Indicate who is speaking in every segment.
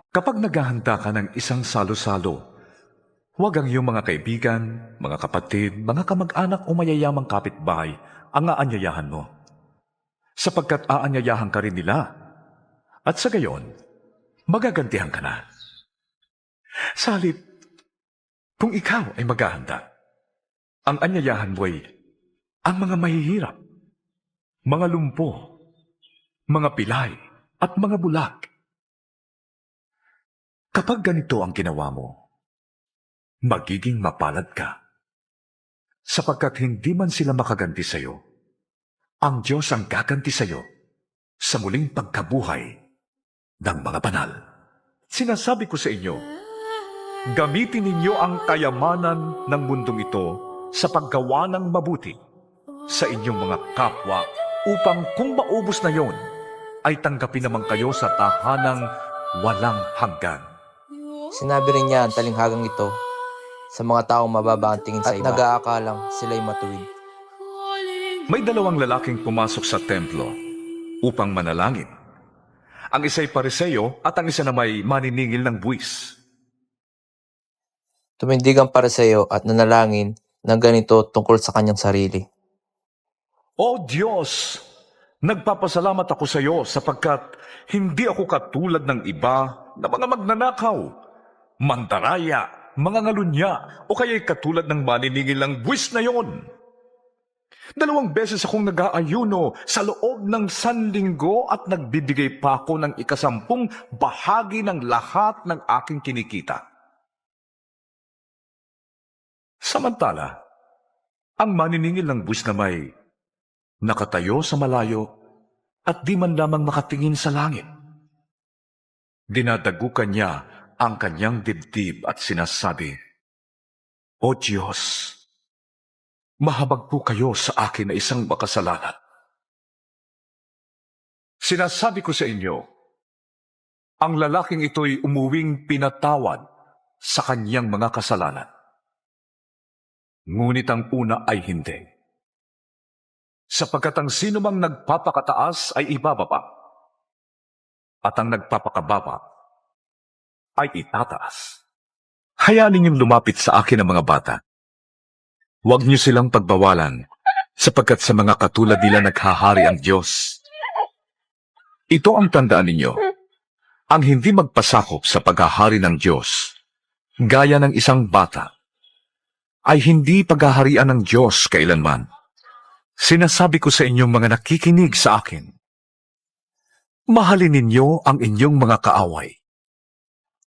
Speaker 1: Kapag naghahanda ka ng isang salo-salo, huwag ang iyong mga kaibigan, mga kapatid, mga kamag-anak o mayayamang kapitbahay ang aanyayahan mo. Sapagkat aanyayahan ka rin nila. At sa gayon, magagantihan ka na. Sa halip, kung ikaw ay maghahanda, ang anyayahan mo ay ang mga mahihirap, mga lumpo, mga pilay, at mga bulag. Kapag ganito ang ginawa mo, magiging mapalad ka. Sapagkat hindi man sila makaganti sa iyo, ang Diyos ang gaganti sa iyo sa muling pagkabuhay ng mga banal. Sinasabi ko sa inyo, gamitin ninyo ang kayamanan ng mundong ito sa paggawa ng mabuti sa inyong mga kapwa upang kung maubos na yon, ay tanggapin naman kayo sa tahanang walang hanggan.
Speaker 2: Sinabi rin niya ang talinghagang ito sa mga taong mababa ang tingin sa
Speaker 3: At
Speaker 2: iba. nag-aakalang sila'y matuwid.
Speaker 1: May dalawang lalaking pumasok sa templo upang manalangin. Ang isa'y pariseyo at ang isa na may maniningil ng buwis.
Speaker 2: Tumindig ang pareseyo at nanalangin ng ganito tungkol sa kanyang sarili.
Speaker 1: O Diyos, nagpapasalamat ako sa iyo sapagkat hindi ako katulad ng iba na mga magnanakaw, mandaraya, mga ngalunya, o kaya'y katulad ng maniningil ng buwis na yon. Dalawang beses akong nag-aayuno sa loob ng sanlinggo at nagbibigay pa ako ng ikasampung bahagi ng lahat ng aking kinikita. Samantala, ang maniningil ng buwis na may nakatayo sa malayo at di man lamang makatingin sa langit. Dinadagukan niya ang kanyang dibdib at sinasabi, O Diyos, mahabag po kayo sa akin na isang makasalanan. Sinasabi ko sa inyo, ang lalaking ito'y umuwing pinatawad sa kanyang mga kasalanan. Ngunit ang una ay hindi sapagkat ang sino mang nagpapakataas ay ibababa, at ang nagpapakababa ay itataas. Hayaan ninyong lumapit sa akin ang mga bata. Huwag niyo silang pagbawalan, sapagkat sa mga katulad nila naghahari ang Diyos. Ito ang tandaan ninyo. Ang hindi magpasakop sa paghahari ng Diyos, gaya ng isang bata, ay hindi paghaharian ng Diyos kailanman. Sinasabi ko sa inyong mga nakikinig sa akin, mahalin ninyo ang inyong mga kaaway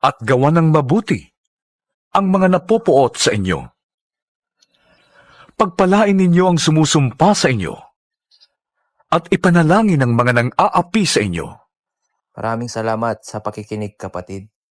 Speaker 1: at gawa ng mabuti ang mga napopuot sa inyo. Pagpalain ninyo ang sumusumpa sa inyo at ipanalangin ang mga nang aapi sa inyo.
Speaker 2: Maraming salamat sa pakikinig kapatid.